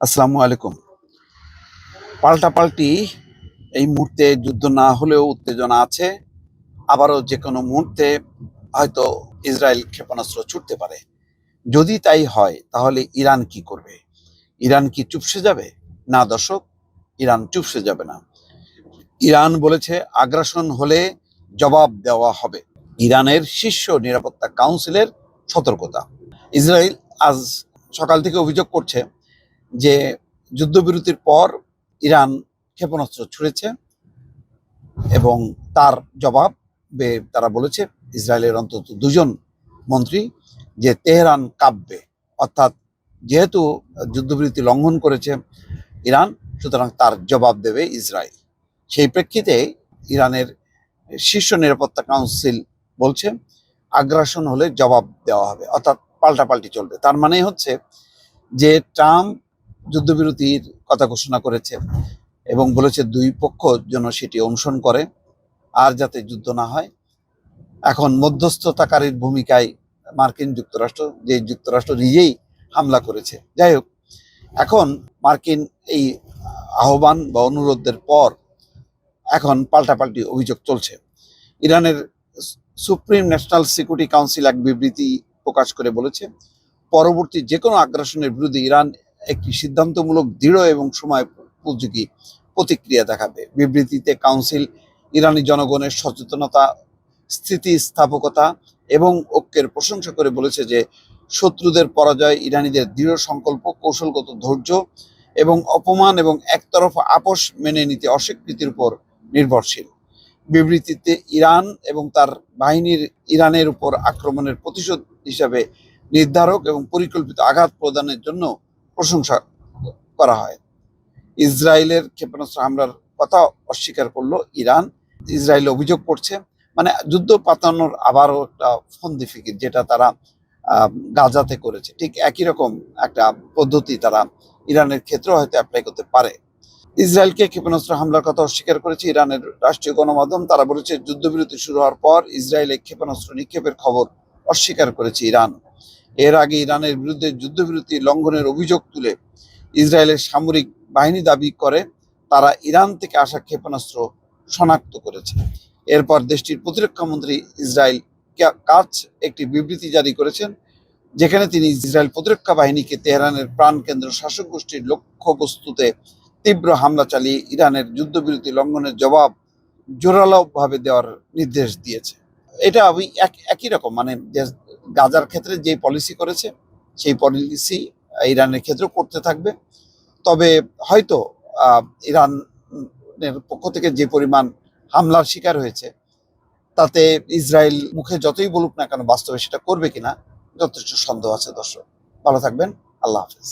আসসালামু আলাইকুম। পাল্টাপাল্টি এই মুহূর্তে যুদ্ধ না হলেও উত্তেজনা আছে। আবারও যে কোনো মুহূর্তে হয়তো ইসরায়েল ক্ষেপণাস্ত্র ছুটতে পারে। যদি তাই হয়, তাহলে ইরান কি করবে? ইরান কি চুপসে যাবে? না দর্শক, ইরান চুপসে যাবে না। ইরান বলেছে আগ্রাসন হলে জবাব দেওয়া হবে। ইরানের শীর্ষ নিরাপত্তা কাউন্সিলের সতর্কতা। ইসরায়েল আজ সকাল থেকে অভিযোগ করছে যে যুদ্ধবিরতির পর ইরান ক্ষেপণাস্ত্র ছুড়েছে এবং তার জবাব তারা বলেছে, ইসরায়েলের অন্তত দুজন মন্ত্রী যে তেহরান কাব্যে অর্থাৎ যেহেতু যুদ্ধবিরতি লঙ্ঘন করেছে ইরান, সুতরাং তার জবাব দেবে ইসরায়েল। সেই প্রেক্ষিতে ইরানের শীর্ষ নিরাপত্তা কাউন্সিল বলছে, আগ্রাসন হলে জবাব দেওয়া হবে, অর্থাৎ পাল্টাপাল্টি চলবে। তার মানে হচ্ছে যে ট্রাম্প যুদ্ধবিরতির কথা ঘোষণা করেছে এবং বলেছে দুই পক্ষ যেন সেটি অনুসরণ করে আর যাতে যুদ্ধ না হয়। এখন মধ্যস্থতাকারীর ভূমিকায় মার্কিন যুক্তরাষ্ট্র, যে যুক্তরাষ্ট্র নিজেই হামলা করেছে। যাই হোক, এখন মার্কিন এই আহ্বান বা অনুরোধের পর এখন পাল্টাপাল্টি অভিযোগ চলছে। ইরানের সুপ্রিম ন্যাশনাল সিকিউরিটি কাউন্সিল এক বিবৃতি প্রকাশ করে বলেছে, পরবর্তী যে কোনো আগ্রাসনের বিরুদ্ধে ইরান একটি সিদ্ধান্তমূলক, দৃঢ় এবং সময় উপযোগী প্রতিক্রিয়া দেখাবে। বিবৃতিতে কাউন্সিল, ইরানি জনগণের সচেতনতা, স্থিতিস্থাপকতা এবং ঐক্যের প্রশংসা করে বলেছে যে, শত্রুদের পরাজয় ইরানিদের দৃঢ় সংকল্প, কৌশলগত ধৈর্য এবং অপমান এবং একতরফা আপোষ মেনে নিতে অস্বীকৃতির উপর নির্ভরশীল। বিবৃতিতে ইরান এবং তার বাহিনীর ইরানের উপর আক্রমণের প্রতিশোধ হিসাবে নির্ধারক এবং পরিকল্পিত আঘাত প্রদানের জন্য প্রশংসা করা হয়। ইসরায়েলের ক্ষেপণাস্ত্র হামলার কথা অস্বীকার করল ইরান। ইসরায়েল অভিযোগ করছে মানে যুদ্ধ পাতানোর আবারও একটা ফন্দি ফিকির যেটা তারা গাজাতে করেছে। ঠিক একই রকম একটা পদ্ধতি তারা ইরানের ক্ষেত্রে হয়তো অ্যাপ্লাই করতে পারে। ইসরায়েলকে ক্ষেপণাস্ত্র হামলার কথা অস্বীকার করেছে ইরানের রাষ্ট্রীয় গণমাধ্যম। তারা বলেছে, যুদ্ধবিরতি শুরু হওয়ার পর ইসরায়েলে ক্ষেপণাস্ত্র নিক্ষেপের খবর অস্বীকার করেছে ইরান। এর আগে ইরানের বিরুদ্ধে যুদ্ধবিরতি লঙ্ঘনের অভিযোগ তুলে ইসরায়েলের সামরিক বাহিনী দাবি করে, তারা ইরান থেকে আসা ক্ষেপণাস্ত্র শনাক্ত করেছে। এরপর দেশটির প্রতিরক্ষা মন্ত্রী ইসরায়েল কাজ একটি বিবৃতি জারি করেছেন, যেখানে তিনি ইসরায়েল প্রতিরক্ষা বাহিনীকে তেহরানের প্রাণকেন্দ্র শাসক গোষ্ঠীর লক্ষ্যবস্তুতে তীব্র হামলা চালিয়ে ইরানের যুদ্ধবিরতি লঙ্ঘনের জবাব জোরালোভাবে দেওয়ার নির্দেশ দিয়েছে। এটা ওই এক- একই রকম মানে গাজার ক্ষেত্রে যে পলিসি করেছে, সেই পলিসি ইরানের ক্ষেত্রেও করতে থাকবে। তবে হয়তো ইরানের পক্ষ থেকে যে পরিমাণ হামলার শিকার হয়েছে, তাতে ইসরায়েল মুখে যতই বলুক না কেন বাস্তবে সেটা করবে কিনা, যথেষ্ট সন্দেহ আছে দর্শক। ভালো থাকবেন, আল্লাহ হাফেজ।